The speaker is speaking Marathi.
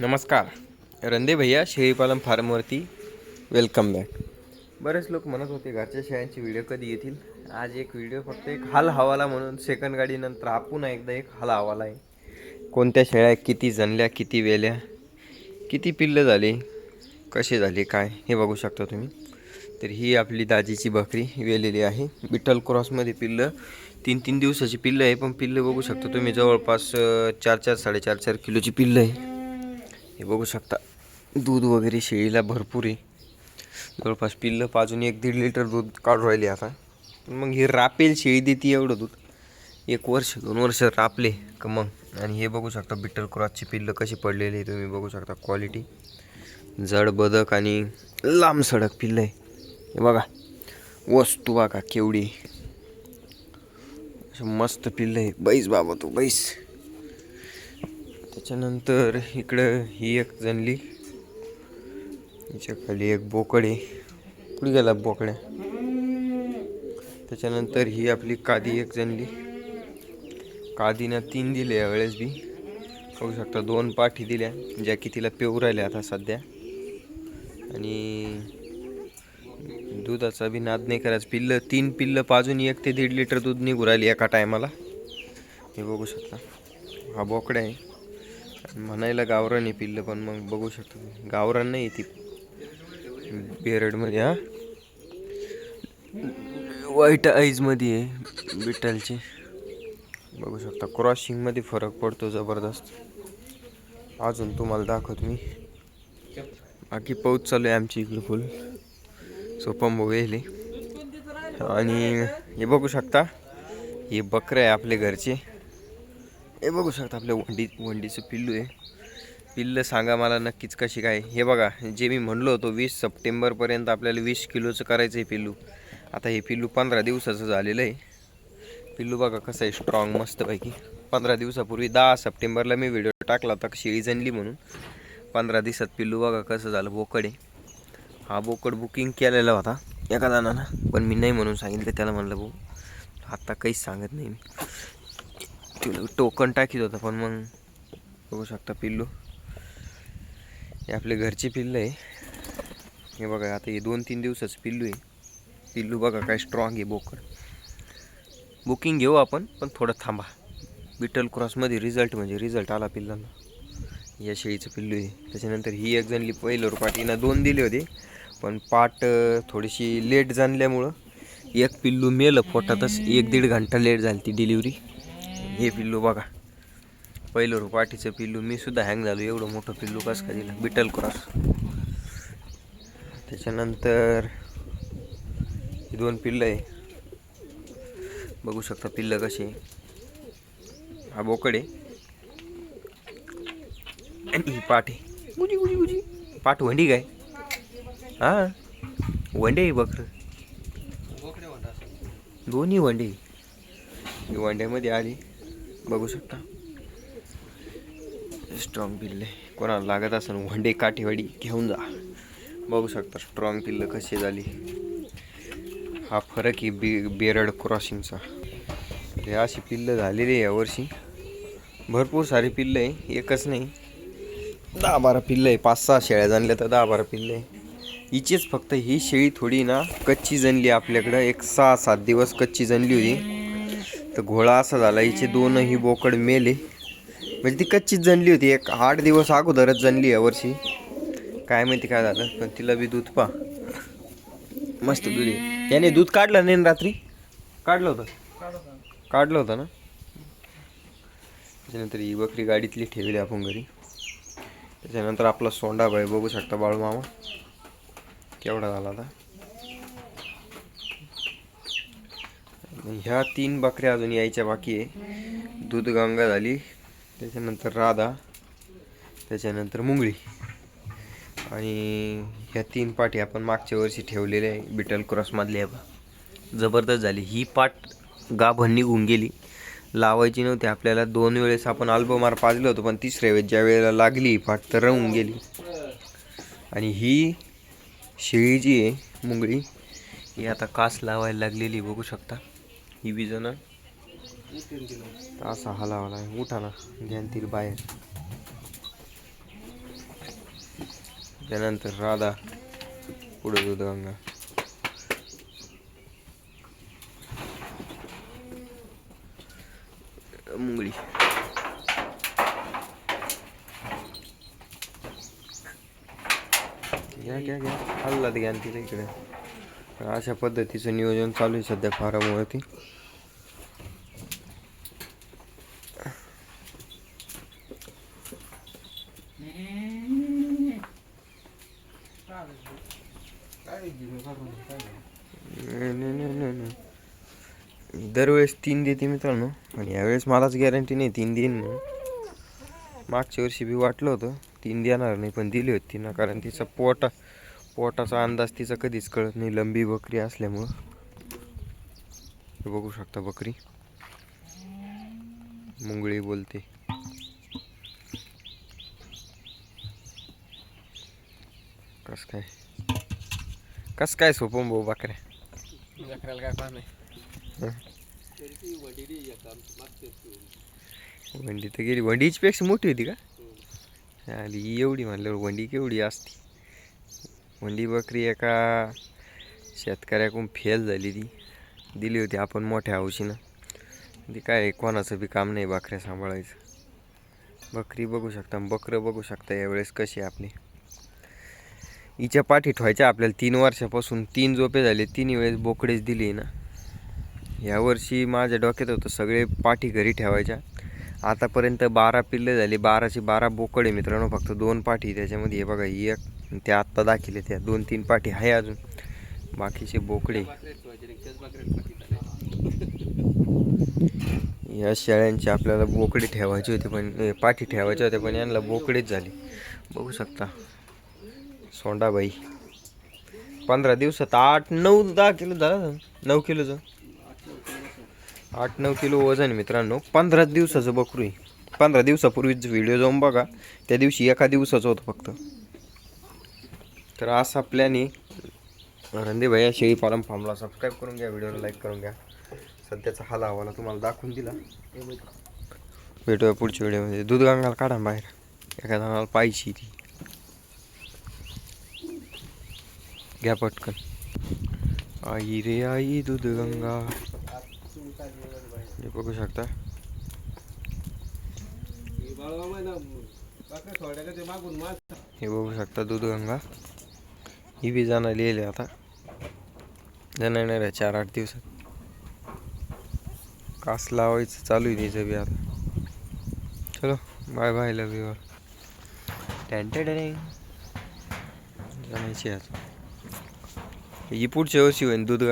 नमस्कार. रंदे भैया शेळीपालन फार्मवरती. वेलकम बॅक बरेच लोक म्हणत होते घरच्या शेळ्यांचे व्हिडिओ कधी येतील? आज एक व्हिडिओ फक्त एक हाल हवाला म्हणून सेकंड गाडीनंतर आपण एकदा एक हाल हवाला आहे. कोणत्या शेळ्या किती जनल्या किती वेल्या किती पिल्लं झाली कसे झाले काय हे बघू शकता तुम्ही. तर ही आपली दाजीची बकरी वेलेली आहे. बिठ्ठल क्रॉसमध्ये पिल्लं तीन तीन दिवसाची पिल्लं आहे पण पिल्लं बघू शकता तुम्ही जवळपास चार चार साडेचार चार किलोची पिल्लं आहे. हे बघू शकता दूध वगैरे शेळीला भरपूर आहे. जवळपास पिल्लं पाजून एक दीड लिटर दूध काढून राहिले आता. पण मग हे रापेल शेळी देते एवढं दूध. एक वर्ष दोन वर्ष रापले का मग? आणि हे बघू शकता बिट्टल क्रॉसची पिल्लं कशी पडलेली तुम्ही बघू शकता क्वालिटी जड बदक आणि लांब सडक पिल्लं आहे. हे बघा वस्तू बघा केवढी. असं मस्त पिल्लं आहे. बैस बाबा तू बैस. त्याच्यानंतर इकडं ही एक जनली हिच्या खाली एक बोकडे. कुठे गेला बोकड्या? त्याच्यानंतर ही आपली कादी एक जनली कादीनं तीन दिले यावेळेस बी. बघू शकता दोन पाठी दिल्या ज्या की तिला पेऊ राहिल्या आता सध्या. आणि दुधाचा बी नाद नाही करायचं. पिल्लं तीन पिल्लं पाजून एक ते दीड लिटर दूध निघू राहिली एका टायमाला. हे बघू शकता. हा बोकडा आहे. म्हणायला गावरान आहे पिल्लं पण मग बघू शकतो गावरान नाही ती. बेरडमध्ये हा. व्हाईट आईजमध्ये आहे बिटलची बघू शकता क्रॉसिंगमध्ये फरक पडतो जबरदस्त. अजून तुम्हाला दाखवत मी. बाकी पाऊस चालू आहे आमची इकडे फुल सोपंबो वेले आणि हे बघू शकता हे बकरं आहे आपले घरचे. हे बघू शकता आपल्या वंडी वंडीचं पिल्लू आहे. पिल्लं सांगा मला नक्कीच कशी काय. हे बघा जे मी म्हणलो होतो वीस सप्टेंबरपर्यंत आपल्याला वीस किलोचं करायचं आहे पिल्लू. आता हे पिल्लू पंधरा दिवसाचं झालेलं आहे. पिल्लू बघा कसं आहे स्ट्रॉंग मस्तपैकी. पंधरा दिवसापूर्वी दहा सप्टेंबरला मी व्हिडिओ टाकला होता शेळी जणली म्हणून. पंधरा दिवसात पिल्लू बघा कसं झालं बोकड आहे. हा बोकड बुकिंग केलेला होता एका जणांना पण मी नाही म्हणून सांगितलं त्याला म्हणलं भाऊ आत्ता काहीच सांगत नाही मी. टोकन टाकीत होतं पण मग बघू शकता पिल्लू. हे आपले घरचे पिल्लं आहे. हे बघा आता हे दोन तीन दिवसाचं पिल्लू आहे. पिल्लू बघा काय स्ट्रॉंग आहे बोकड. बुकिंग घेऊ आपण पण थोडं थांबा. बिटल क्रॉसमध्ये रिझल्ट म्हणजे रिझल्ट आला पिल्लांना. या शेळीचं पिल्लू आहे. त्याच्यानंतर ही एक जणली पहिलं पाटीनं दोन दिले होते. पण पाट थोडीशी लेट जाणल्यामुळं एक पिल्लू मेलं पोटातच एक दीड घंटा लेट झाली ती डिलिव्हरी हे पिल्लू बघा. पहिलं रुपाटीचं पिल्लू. मी सुद्धा हँग झालो. एवढं मोठं पिल्लू कसं का दिलं? बिटल क्रॉस त्याच्यानंतर ही दोन पिल्लं आहे. बघू शकता पिल्लं कशी. हा बोकड आहे. आणि ही पाठ आहे. गुजी गुजी गुजी. पाठ वंडी काय? हा? वंडे आहे बकर. दोन्ही वंडे. ही वंड्यामध्ये आली. बघू शकता. स्ट्रॉंग पिल्ले. कोणाला लागत असेल वंडे काठीवाडी घेऊन जा. बघू शकता स्ट्रॉंग पिल्लं कशी झाली. हा फरक आहे बी बेरड क्रॉसिंगचा हे अशी पिल्लं झालेली आहे यावर्षी भरपूर सारी पिल्लं आहे एकच नाही. दहा बारा पिल्लं आहे पाच सहा शेळ्या जाणल्या तर दहा बारा पिल्लं आहे. हिचीच फक्त ही शेळी थोडी ना कच्ची जनली आपल्याकडं. एक सहा सात दिवस कच्ची जनली होती. तर घोळा असा झाला हिचे दोनही बोकड मेले. म्हणजे ती कच्चीच जणली होती एक आठ दिवस अगोदरच जणली यावर्षी काय माहिती काय झालं पण तिला बी दूध पा मस्त दूध याने दूध काढलं नाही रात्री? काढलं होतं? काढलं होतं ना? त्याच्यानंतर ही बकरी गाडीतली ठेवली आपण घरी. त्याच्यानंतर आपला सोंडा बाई बघू शकता बाळू मामा केवढा झाला आता? ह्या तीन बकऱ्या अजून यायच्या बाकी आहे. दूध गंगा झाली. त्याच्यानंतर राधा. त्याच्यानंतर मुंगळी. आणि ह्या तीन पाठी आपण मागच्या वर्षी ठेवलेल्या आहे. बिटल क्रॉसमधल्या बा जबरदस्त झाली. ही पाट गाभण निघून गेली. लावायची नव्हती. आपल्याला दोन वेळेस आपण अल्बमार पाजलं होतं पण तिसऱ्या वेळेस ज्या वेळेला लागली पाठ पाट तर राहून गेली. आणि ही शेळी जी आहे मुंगळी ही आता कास लावायला लागलेली बघू शकता. ही बी जण असा हलावाला उठा ना. घ्यान ती बाहेर. त्यानंतर राधा. पुढे दूधगंगा मुंगळी. घ्या घ्या घ्या. हल्ला तिला इकडे. अशा पद्धतीचं नियोजन चालू आहे सध्या फारामुळे नाही, नाही, नाही, नाही. दरवेळेस तीन देते मित्रांनो आणि यावेळेस मलाच गॅरंटी नाही तीन देईन म्हणून मागच्या वर्षी बी वाटलं होतं तीन देणार नाही पण दिली होती ना कारण तिचा पोटा पोटाचा अंदाज तिचा कधीच कळत नाही. लंबी बकरी असल्यामुळं. हे बघू शकता बकरी. मुंगळी बोलते. कस काय? कस काय सोपं भाऊ बकऱ्या? काय वंडी तर गेली. वंडीची पेक्षा मोठी होती का? आली एवढी म्हणल्यावर वंडी केवढी असती? वंडी बकरी एका शेतकऱ्याकडून फेल झाली ती. दिली होती आपण मोठ्या हौशीनं. ती काय कोणाचं बी काम नाही बकऱ्या सांभाळायचं. बकरी बघू शकता बकरं बघू शकता यावेळेस कशी आहे आपली. हिच्या पाठी ठेवायच्या आपल्याला तीन वर्षापासून तीन झोपे झाले तिन्ही वेळेस बोकडेच दिली ना. यावर्षी माझ्या डोक्यात होतं सगळे पाठी घरी ठेवायच्या. आतापर्यंत बारा पिल्ले झाली बाराची बारा बोकडे मित्रांनो फक्त दोन पाठी त्याच्यामध्ये. हे बघा एक त्या आत्ता दाखिले त्या दोन तीन पाठी आहे अजून. बाकीचे बोकडे. या शेळ्यांची आपल्याला बोकडे ठेवायची होती पण पाठी ठेवायच्या होत्या पण यांना बोकडेच झाले. बघू शकता. सोंडाबाई. पंधरा दिवसात आठ नऊ दहा किलो झाला नऊ किलोचं आठ नऊ किलो वजन मित्रांनो. पंधरा दिवसाचं बकरू आहे. पंधरा दिवसापूर्वीच व्हिडिओ जाऊन बघा. त्या दिवशी एका दिवसाचं होतं फक्त. तर असा आपल्याने रंदे भैया शेळी पालन फार्मला सबस्क्राईब करून घ्या व्हिडिओला लाईक करून घ्या. सध्याचा हा लावाला तुम्हाला दाखवून दिला. भेटूया पुढच्या व्हिडिओमध्ये. दूध गंगाला काढा बाहेर. एका जणाला पाहिजे ती. घ्या पटकन. आई रे आई दूध गंगा. हे बघू शकता. हे बघू शकता दूध गंगा. ही बी जाणार लिहिले आता. जाणार नाही रे चार आठ दिवसात. कास लावायचं चालू आहे तिचं बी आता. चलो बाय बाय लव यू जाण्याची आता ही पुढच्या वर्षी होईन दूध